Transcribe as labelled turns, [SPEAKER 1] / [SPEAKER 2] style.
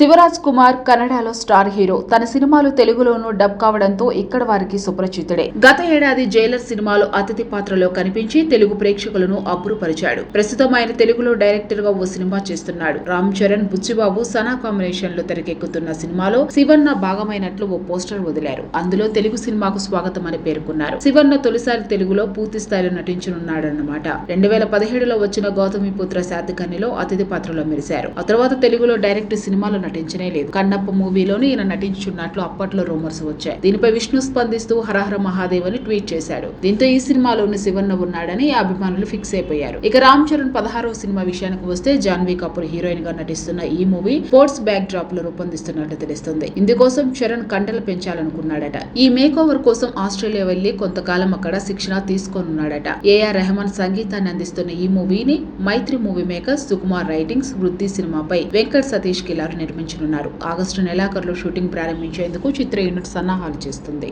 [SPEAKER 1] శివరాజ్ కుమార్ కన్నడలో star hero. తన సినిమాలు తెలుగులోనూ డబ్ కావడంతో ఇక్కడ వారికి సుప్రచితుడే. గత ఏడాది జైలర్ సినిమాలో అతిథి పాత్రలో కనిపించి తెలుగు ప్రేక్షకులను అబ్బురుపరిచాడు. ప్రస్తుతం ఆయన తెలుగులో డైరెక్టర్గా ఓ సినిమా చేస్తున్నాడు. రామ్ చరణ్ బుచ్చిబాబు సనా కాంబినేషన్లో తెరకెక్కుతున్న సినిమాలో శివన్న భాగమైనట్లు ఓ పోస్టర్ వదిలారు. అందులో తెలుగు సినిమాకు స్వాగతం అని పేర్కొన్నారు. శివన్న తొలిసారి తెలుగులో పూర్తి స్థాయిలో నటించనున్నాడన్నమాట. రెండు వేల పదిహేడులో వచ్చిన గౌతమిపుత్ర శాతకన్నిలో అతిథి పాత్రలో మెరిశారు. ఆ తర్వాత తెలుగులో డైరెక్ట్ సినిమాలో నటించనే లేదు. కన్నప్ప మూవీలోనూ ఈయన నటించున్నట్లు అప్పట్లో రూమర్స్ వచ్చాయి. దీనిపై విష్ణు స్పందిస్తూ హరహర మహాదేవ్ అని ట్వీట్ చేశాడు. దీంతో ఈ సినిమాలోని శివన్న ఉన్నాడని అభిమానులు ఫిక్స్ అయిపోయారు. ఇక రామ్ చరణ్ పదహారవ సినిమా విషయానికి వస్తే జాన్వీ కపూర్ హీరోయిన్గా నటిస్తున్న ఈ మూవీ స్పోర్ట్స్ బ్యాక్ డ్రాప్లో రూపొందిస్తున్నట్లు తెలుస్తుంది. ఇందుకోసం చరణ్ కంటలు పెంచాలనుకున్నాడట. ఈ మేక్ ఓవర్ కోసం ఆస్ట్రేలియా వెళ్ళి కొంతకాలం అక్కడ శిక్షణ తీసుకోనున్నాడట. ఏఆర్ రెహమాన్ సంగీతాన్ని అందిస్తున్న ఈ మూవీని Mythri movie maker Sukumar writings Vriddhi సినిమాపై వెంకట్ సతీష్ కిలారు నిర్మించనున్నారు ఆగస్టు నెలాఖరులో షూటింగ్ ప్రారంభించేందుకు చిత్ర యూనిట్ సన్నాహాలు చేస్తుంది.